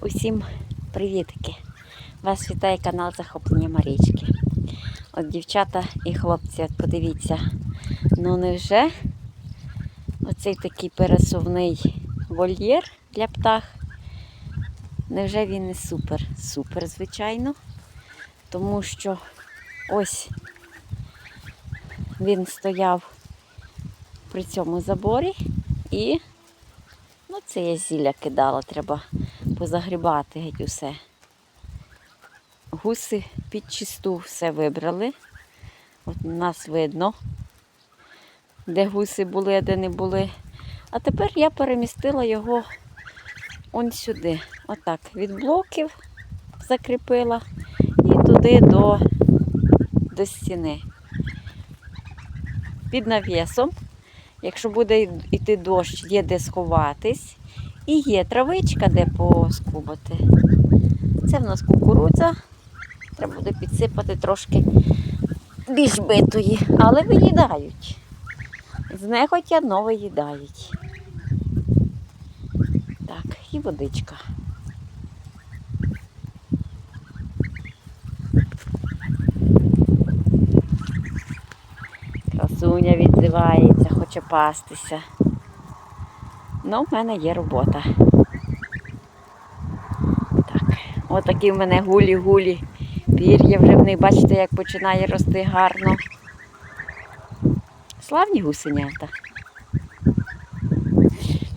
Усім привітки! Вас вітає канал Захоплення Марічки. От дівчата і хлопці, от подивіться, ну невже оцей такий пересувний вольєр для птах? Невже він не супер? Супер, звичайно. Тому що ось він стояв при цьому заборі і ну, це я зілля кидала, треба позагрібати геть усе. Гуси під чисту все вибрали. От нас видно, де гуси були, а де не були. А тепер я перемістила його он сюди. Отак, від блоків закріпила і туди до, до стіни. Під навісом. Якщо буде йти дощ, є де сховатись. І є травичка, де поскубати. Це в нас кукурудза. Треба буде підсипати трошки більш битої, але виїдають. Знехотя, но виїдають. Так, і водичка. Красуня відзивається, хоче пастися. Ну, в мене є робота. Так, отакі в мене гулі-гулі. Пір'я вже в них, бачите, як починає рости гарно. Славні гусенята.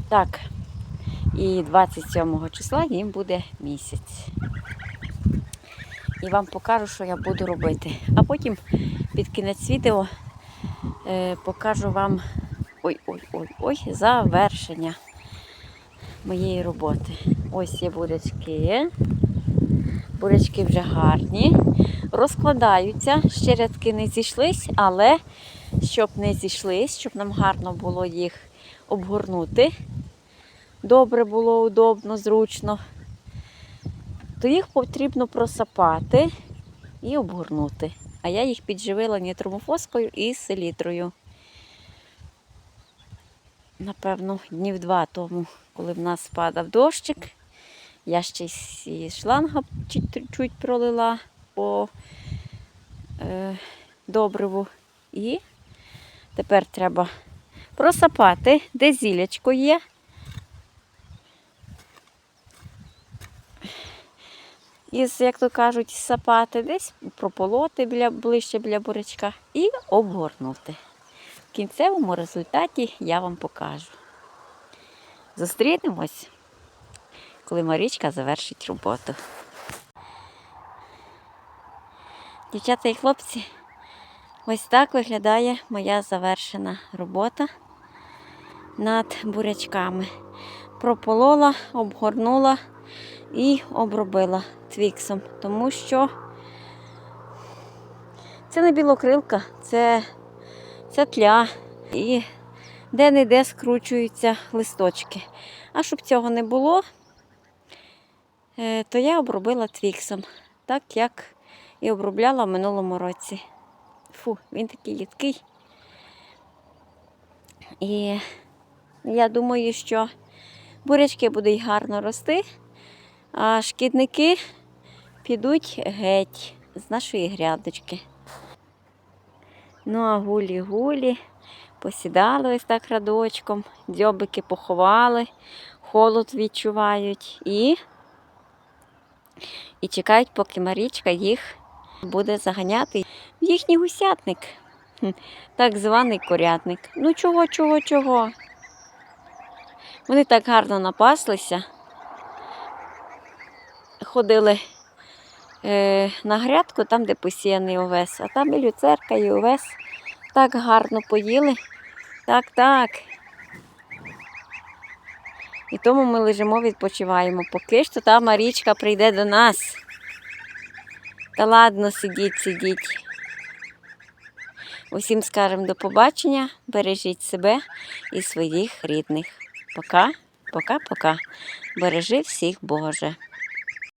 Так, і 27 числа їм буде місяць. І вам покажу, що я буду робити. А потім під кінець відео е, покажу вам ой-ой-ой-ой, завершення моєї роботи. Ось є бурячки. Бурячки вже гарні. Розкладаються, ще рядки не зійшлись, але щоб не зійшлись, щоб нам гарно було їх обгорнути. Добре було удобно, зручно, то їх потрібно просапати і обгорнути. А я їх підживила нітромофоскою і селітрою. Напевно, днів два тому, коли в нас падав дощик, я ще й шланга чуть-чуть пролила по е, добриву. І тепер треба просапати, де зілячко є. Із, як то кажуть, сапати, десь прополоти біля, ближче біля бурячка і обгорнути. В кінцевому результаті я вам покажу. Зустрінемось, коли Марічка завершить роботу. Дівчата і хлопці, ось так виглядає моя завершена робота над бурячками. Прополола, обгорнула і обробила твіксом, тому що це не білокрилка, це, це тля. І де-не-де скручуються листочки. А щоб цього не було, е, то я обробила твіксом, так як і обробляла в минулому році. Фу, він такий їдкий. І я думаю, що бурячки будуть гарно рости, а шкідники підуть геть з нашої грядочки. Ну, а гулі-гулі посідали ось так радочком, дзьобики поховали, холод відчувають і і чекають, поки Марічка їх буде заганяти в їхній гусятник, так званий корятник. Ну чого, чого, чого? Вони так гарно напаслися, ходили на грядку, там, де посіяний овес, а там і люцерка, і овес так гарно поїли. Так, так. І тому ми лежимо, відпочиваємо. Поки що та Марічка прийде до нас. Та ладно, сидіть, сидіть. Усім скажемо до побачення. Бережіть себе і своїх рідних. Пока, пока, пока. Бережи всіх, Боже.